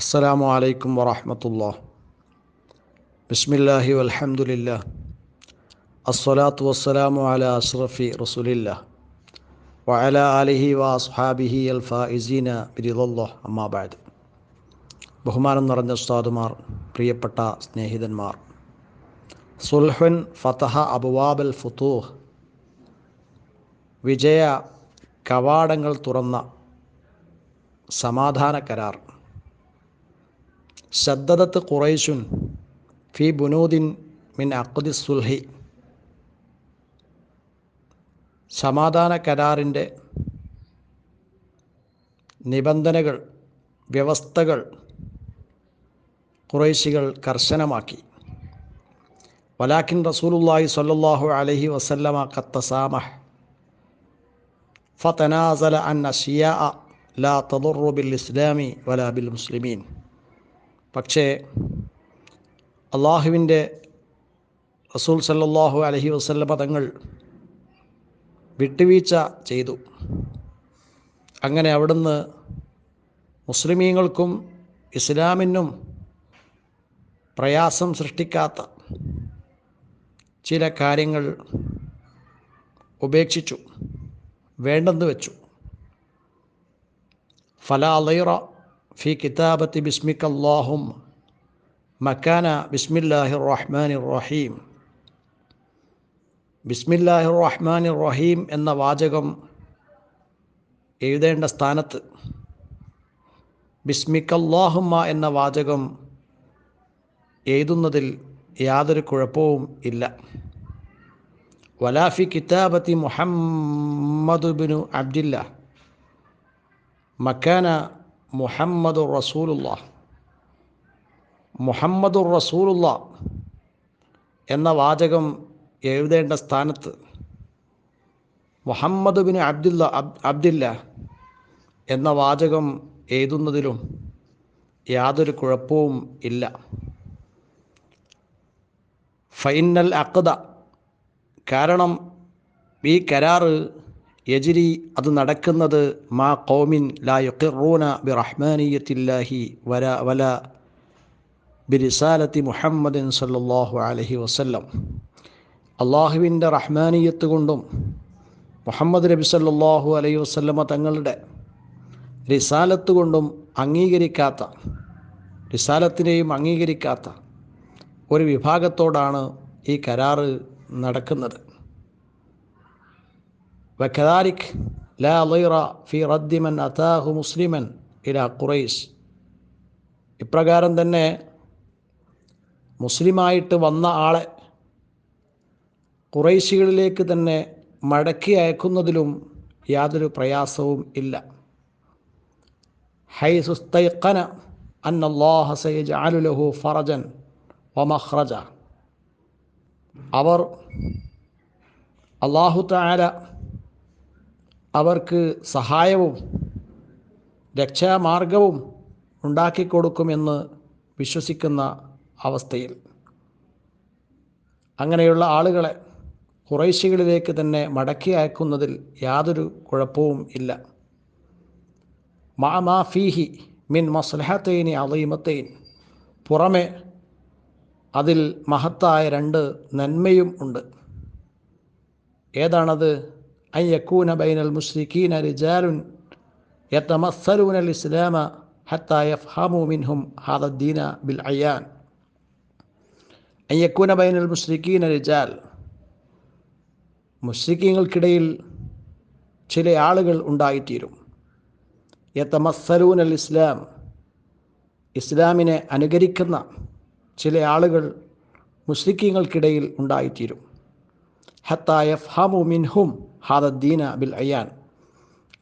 അസ്സലാമു അലൈക്കും വറഹമത്തുള്ള ബിസ്മില്ലാഹി വൽഹംദുലില്ലാ അസ്സലാത്തു വസ്സലാമു അല അഷ്റഫി റസുലില്ല വഅല ആലിഹി വ അസ്ഹാബിഹി അൽ ഫായിസീന ബിരിദല്ലാഹ് അമ്മാബാദ് ബഹുമാനം നിറഞ്ഞ ഉസ്താദുമാർ പ്രിയപ്പെട്ട സ്നേഹിതന്മാർ സുൽഹുൻ ഫതഹ അബുവാബൽ ഫുത്തൂഹ് വിജയ കവാടങ്ങൾ തുറന്ന സമാധാന കരാർ ശദ്ദത്ത് ഖുറൈശുൻ ഫി ബുനൂദിൻ മിൻ അഖ്ദി സുൽഹി. സമാധാന കരാറിന്റെ നിബന്ധനകൾ വ്യവസ്ഥകൾ ഖുറൈശികൾ കർശനമാക്കി. വലാഖിൻ റസൂലുല്ലാഹി സ്വല്ലല്ലാഹു അലൈഹി വസല്ലമ കത്തസാമഹ് ഫതനാസല അൻ അഷിയാ ലാ തദുറു ബിൽ ഇസ്ലാമി വലാ ബിൽ മുസ്ലിമീൻ. പക്ഷേ അള്ളാഹുവിന്റെ റസൂൽ സല്ലാഹു അലഹി വസ്ല്ല പദങ്ങൾ വിട്ടുവീഴ്ച ചെയ്തു. അങ്ങനെ അവിടുന്ന് മുസ്ലിമീങ്ങൾക്കും ഇസ്ലാമിനും പ്രയാസം സൃഷ്ടിക്കാത്ത ചില കാര്യങ്ങൾ ഉപേക്ഷിച്ചു വേണ്ടെന്ന് വെച്ചു. ഫലാ ലൈറ في كتابة باسمك اللهم مكان بسم الله الرحمن الرحيم ബിസ്മില്ലാഹി റഹ്മാൻ റഹീം എന്ന വാചകം എഴുതേണ്ട സ്ഥാനത്ത് ബിസ്മിക്കല്ലാഹുമ്മ എന്ന വാചകം എഴുതുന്നതിൽ യാതൊരു കുഴപ്പവും ഇല്ല വലാഫി കിതാബത്തി മുഹമ്മദ് ബിനു അബ്ദില്ല മക്കാന മുഹമ്മദുർ റസൂലുള്ള. മുഹമ്മദുർ റസൂലുള്ള എന്ന വാചകം എഴുതേണ്ട സ്ഥാനത്ത് മുഹമ്മദ് ബിൻ അബ്ദുല്ല അബ്ദില്ല എന്ന വാചകം എഴുതുന്നതിലും യാതൊരു കുഴപ്പവും ഇല്ല. ഫൈനൽ അക്കദ കാരണം ഈ കരാറ് യജിരി അത് നടക്കുന്നത് മാ കോമിൻ ലാ യുഖിറൂന ബി റഹ്മാനിയത്തില്ലാഹി വല വല ബിരിസാലത്തി മുഹമ്മദിൻ സല്ലാഹു അലഹി വസ്ല്ലം. അള്ളാഹുവിന്റെ റഹ്മാനിയത്ത് കൊണ്ടും മുഹമ്മദ് നബി സല്ലാഹു അലൈഹി വസല്ലമ തങ്ങളുടെ റിസാലത്ത് കൊണ്ടും അംഗീകരിക്കാത്ത റിസാലത്തിനെയും അംഗീകരിക്കാത്ത ഒരു വിഭാഗത്തോടാണ് ഈ കരാറ് നടക്കുന്നത്. وكذلك لا ضير في رد من أتاه مسلما إلى قريش ഇപ്രകാരം തന്നെ മുസ്ലിമായിട്ട് വന്ന ആളെ കുറേശികളിലേക്ക് തന്നെ മടക്കി അയക്കുന്നതിലും യാതൊരു പ്രയാസവും ഇല്ല ഹൈസുസ്തൈഖന അന്നല്ലാഹ സയജഅലു ലഹു ഫറജൻ വമഖ്റജ അവർ അള്ളാഹു തആല അവർക്ക് സഹായവും രക്ഷാമാർഗവും ഉണ്ടാക്കിക്കൊടുക്കുമെന്ന് വിശ്വസിക്കുന്ന അവസ്ഥയിൽ. അങ്ങനെയുള്ള ആളുകളെ കുറേശികളിലേക്ക് തന്നെ മടക്കി അയക്കുന്നതിൽ യാതൊരു കുഴപ്പവും ഇല്ല. മാ ഫീഹി മിൻ മസ്ലഹത്തൈനി അലീമത്തൈൻ. പുറമെ അതിൽ മഹത്തായ രണ്ട് നന്മയും ഉണ്ട്. ഏതാണത്? أن يكون بين المشركين رجال يتمثلون الإسلام حتى يفهموا منهم هذا الدين بالعيان أن يكون بين المشركين رجال മുസ്ലിക്കീങ്ങൾക്കിടയിൽ ചില ആളുകൾ ഉണ്ടായിത്തീരും യത്തമസ്സലൂൻ അൽ ഇസ്ലാം ഇസ്ലാമിനെ അനുകരിക്കുന്ന ചില ആളുകൾ മുസ്ലിക്കീങ്ങൾക്കിടയിൽ ഉണ്ടായിത്തീരും ഹത്തായ ഫാമു മിൻഹും ഹാദദ്ദീന ബിൽ അയ്യാൻ.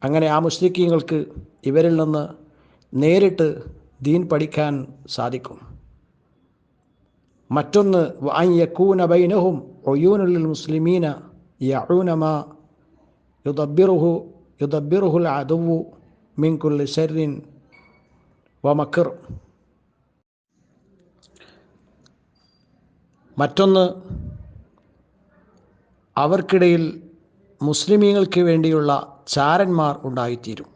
അങ്ങനെ ആ മുസ്ലിക്കീങ്ങൾക്ക് ഇവരിൽ നിന്ന് നേരിട്ട് ദീൻ പഠിക്കാൻ സാധിക്കും. മറ്റൊന്ന് യക്കൂന ബൈനഹും ഒയൂനുൽ മുസ്ലിമീന യഊനമ യുദബിറുഹു യുദബിറുഹുൽ അദുവു മിൻകുൽ ഷെറിൻ വമക്കർ മറ്റൊന്ന് അവർക്കിടയിൽ മുസ്ലിമീങ്ങൾക്ക് വേണ്ടിയുള്ള ചാരന്മാർ ഉണ്ടായിത്തീരും.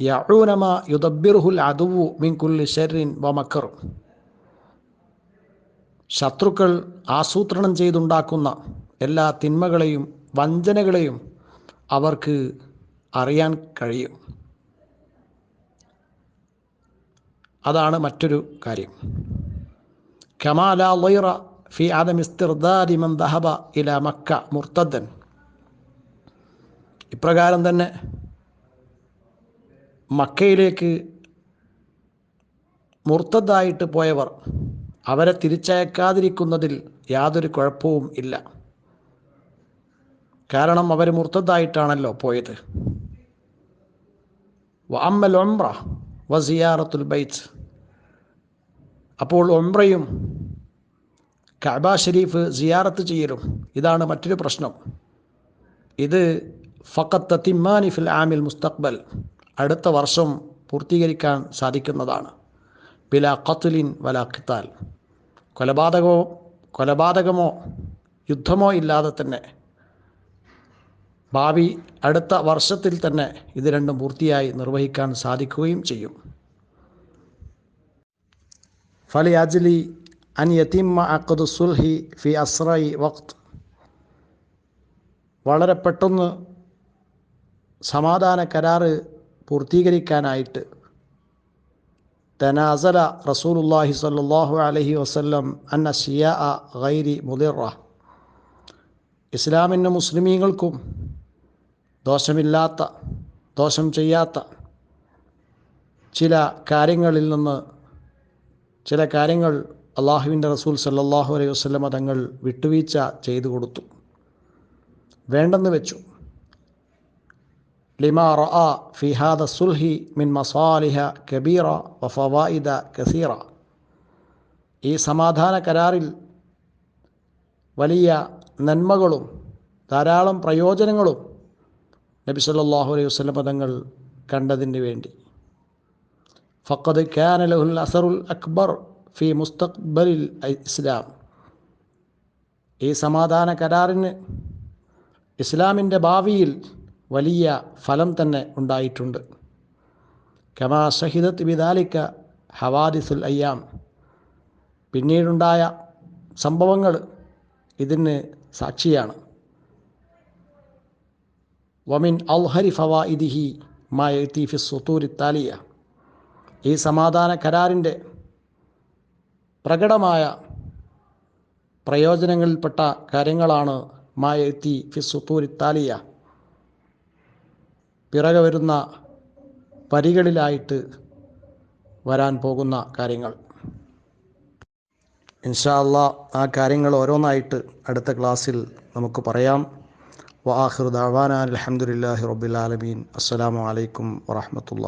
യഊനമ യുദബിർഹുൽ അദുവു മിൻ കുല്ലി ഷെറിൻ വമക്കർ ശത്രുക്കൾ ആസൂത്രണം ചെയ്തുണ്ടാക്കുന്ന എല്ലാ തിന്മകളെയും വഞ്ചനകളെയും അവർക്ക് അറിയാൻ കഴിയും. അതാണ് മറ്റൊരു കാര്യം. കമാല ലൈറ ഫി ആദം ഇസ്തിർദാരി മൻ ദഹബ ഇല മക്ക മുർത്തദ്ദൻ ഇപ്രകാരം തന്നെ മക്കയിലേക്ക് മുർത്തദ്ദായിട്ട് പോയവർ അവരെ തിരിച്ചയക്കാതിരിക്കുന്നതിൽ യാതൊരു കുഴപ്പവും ഇല്ല. കാരണം അവർ മുർത്തദ്ദായിട്ടാണല്ലോ പോയത്. അമ്മൽ ഒംറ വസിയാറത്തുൽ ബൈത്ത്. അപ്പോൾ ഒംറയും കഅബ ഷരീഫ് സിയാറത്ത് ചെയ്യലും. ഇതാണ് മറ്റൊരു പ്രശ്നം. ഇത് ഫക്കത്ത് തിമ്മാനി ഫിൽ ആമിൽ മുസ്തഖ്ബൽ. അടുത്ത വർഷം പൂർത്തീകരിക്കാൻ സാധിക്കുന്നതാണ്. ബില ഖത്തുലിൻ വല ഖിത്താൽ. കൊലപാതകമോ കൊലപാതകമോ യുദ്ധമോ ഇല്ലാതെ തന്നെ. ഭാവി അടുത്ത വർഷത്തിൽ തന്നെ ഇത് രണ്ടും പൂർത്തിയായി നിർവഹിക്കാൻ സാധിക്കുകയും ചെയ്യും. ഫലി അജ്ലി അൻ യത്തിമ്മ عقد സുൽഹി ഫി അസ്രൈ വഖ്ത് വളരെ പെട്ടെന്ന് സമാധാന കരാറ് പൂർത്തീകരിക്കാനായിട്ട് തനാസല റസൂലുല്ലാഹി സല്ലാഹു അലഹി വസ്ല്ലം അന്ന ഷിയ ഗൈരി മുദിറ. ഇസ്ലാമിന്റെ മുസ്ലിമീങ്ങൾക്കും ദോഷമില്ലാത്ത ദോഷം ചെയ്യാത്ത ചില കാര്യങ്ങളിൽ നിന്ന് ചില കാര്യങ്ങൾ അള്ളാഹുവിന്റെ റസൂൽ സല്ലാഹു അലൈഹി വസ്ലമ തങ്ങൾ വിട്ടുവീഴ്ച ചെയ്തു കൊടുത്തു. വേണ്ടെന്ന് വെച്ചു. ലിമാ റഅ ഫി ഹാദ സുൽഹി മിൻ മസാലിഹ കബീറ വഫവായിദ കസീറ. ഈ സമാധാന കരാറിൽ വലിയ നന്മകളും ധാരാളം പ്രയോജനങ്ങളും നബി സല്ലാഹു അലൈഹി വസല്ലം തങ്ങൾ കണ്ടതിന് വേണ്ടി. ഫക്കത് കാന ലഹുൽ അസറുൽ അക്ബർ ഫി മുസ്തഖ്ബലിൽ ഇസ്ലാം. ഈ സമാധാന കരാറിന് ഇസ്ലാമിന്റെ ഭാവിയിൽ വലിയ ഫലം തന്നെ ഉണ്ടായിട്ടുണ്ട്. കമാ ഷഹിദത്ത് ബിദാലിക്ക ഹവാദിസുൽ അയ്യാം. പിന്നീടുണ്ടായ സംഭവങ്ങൾ ഇതിന് സാക്ഷിയാണ്. വമിൻ ഔഹരി ഫവാഇദിഹി മാ എത്തീഫി സുത്തൂരി താലിയ. ഈ സമാധാന കരാറിന്റെ പ്രകടമായ പ്രയോജനങ്ങളിൽപ്പെട്ട കാര്യങ്ങളാണ് മായത്തി ഫി സുത്തൂരി താലിയ. പിറകെ വരുന്ന വരികളിലായിട്ട് വരാൻ പോകുന്ന കാര്യങ്ങൾ. ഇൻഷാല്ല ആ കാര്യങ്ങൾ ഓരോന്നായിട്ട് അടുത്ത ക്ലാസ്സിൽ നമുക്ക് പറയാം. വാഹിർ ദാവാന അലഹമുല്ലാഹി റബുലാലമീൻ അസ്സലാമു അലൈക്കും വറഹമത്തുള്ള